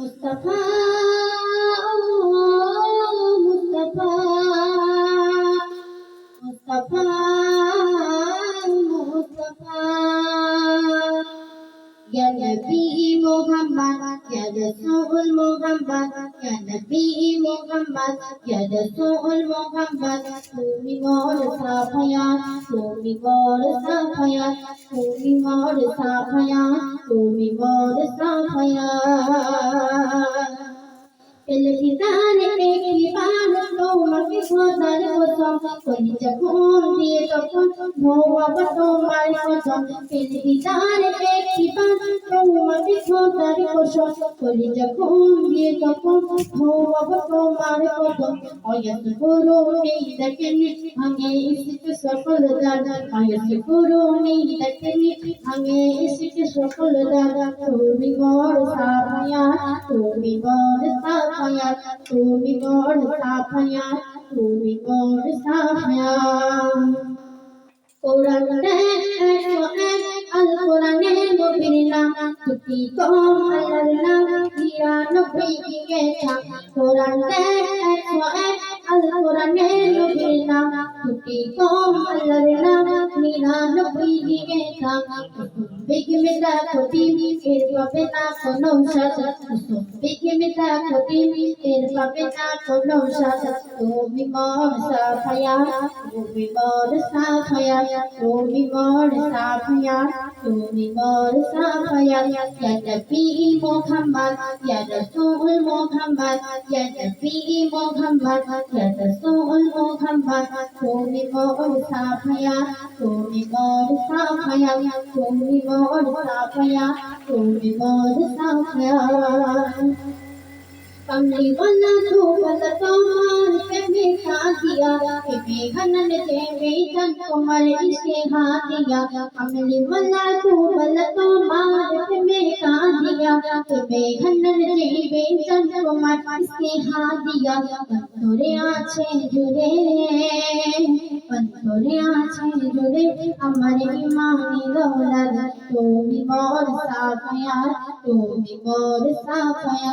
Mustafa Allah Mustafa. Mustafa Mustafa. Ya Nabi Muhammad Ya Rasul Muhammad Ya Nabi Muhammad Ya Rasul Muhammad. Tumi mor safaya Tumi mor safaya Tumi mor safaya Tumi mor safaya. सफल दादा आयत गुरु नहीं देखनी हमें सफल दादा তুমি বড় সাফায়া তুমি মোর সাফায়া কোরআন আল কোরআনে নবীর নাম দুটি কম আল্লাহর নাম নিরানব্বই গেছা কোরআন আল কোরআনে নবীর নাম দুটি কম আল্লাহর নাম নিরানব্বই গেছা বিগ মেটা কোটি এর পাবে না কোনো সাজা বিগ মেটা কোটি এর পাবে না কোনো সাজা তুমি মোর সাফায়া তুমি মোর সাফায়া তুমি মোর সাফায়া তুমি মোর সাফায়া ইয়া নবী মুহাম্মদ ইয়া রাসূল মুহাম্মদ ইয়া নবী মুহাম্মদ ইয়া রাসূল মুহাম্মদ তুমি মোর সাফায়া তুমি মোর সাফায়া তুমি মোর সাফায়া তুমি মোর সাফায়া कमली वाला धूपल तोमार पे बेटा दिया पे बेगनन जे बेचन कुमार इसके हाथ दिया कमली वाला धूपल तोमार पे बेटा दिया तुम्हें खनन जीवे चंद कुमार स्नेहा दिया पत्थरे आछे जुड़े पत्थरे आछे जुड़े हमारे ईमानी दौलत तो भी मोर साफया तो भी मोर साफया